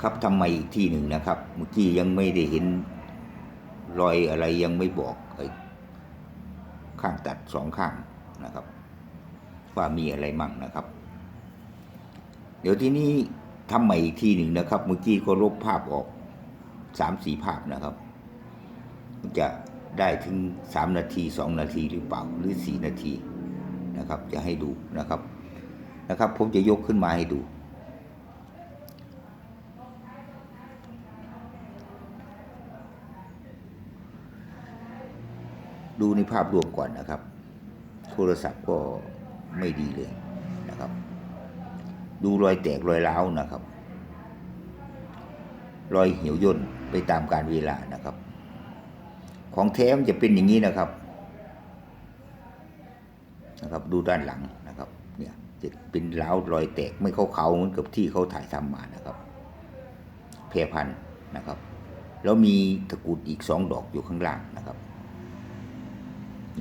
ครับทำไมอีกที่หนึ่งนะครับ เมื่อกี้ยังไม่ได้เห็นรอยอะไรยังไม่บอกอข้างตัดสองข้างนะครับ ว่ามีอะไรมั่งนะครับ เดี๋ยวที่นี้ทำใหม่อีกทีหนึ่งนะครับ เมื่อกี้ก็ลบภาพออกสามสี่ภาพนะครับ จะได้ถึงสามนาทีสองนาทีหรือเปล่าหรือสี่นาทีนะครับ จะให้ดูนะครับนะครับ ผมจะยกขึ้นมาให้ดู ดูในภาพรวมก่อนนะครับ โทรศัพท์ก็ไม่ดีเลยนะครับ ดูรอยแตกรอยร้าวนะครับ รอยเหี่ยวย่นไปตามการเวลานะครับ ของแท้มันจะเป็นอย่างนี้นะครับนะครับ ดูด้านหลังนะครับ เนี่ยจะเป็นร้าวรอยแตกไม่เขาๆเหมือนกับที่เขาถ่ายทำมานะครับเพรพันนะครับ แล้วมีตะกุดอีกสองดอกอยู่ข้างล่างนะครับ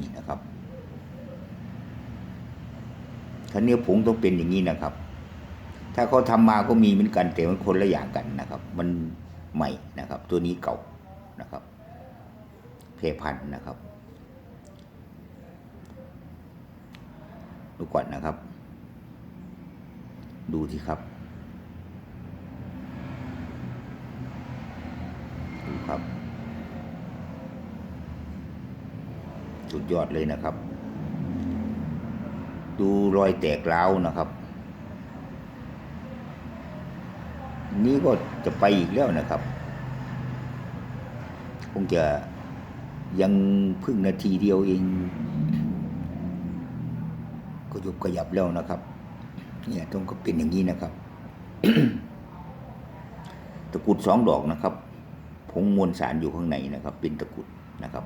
นี่นะครับคันนี้ผงต้องเป็นอย่างนี้นะครับ ถ้าเขาทำมาก็มีเหมือนกันแต่มันคนละอย่างกันนะครับ มันใหม่นะครับ ตัวนี้เก่านะครับ เพพันนะครับดูก่อนนะครับ ดูที่ครับ ดูครับ สุดยอดเลยนะครับ ดูรอยแตกร้านะครับ นี้ก็จะไปอีกแล้วนะครับคงจะยังเพึ่งนาทีเดียวเองก็ยุบขยับแล้วนะครับเนี่ยต้องก็เป็นอย่างนี้นะครับตะกรุดสองดอกนะครับผงมวลสารอยู่ข้างในนะครับ เป็นตะกรุดนะครับ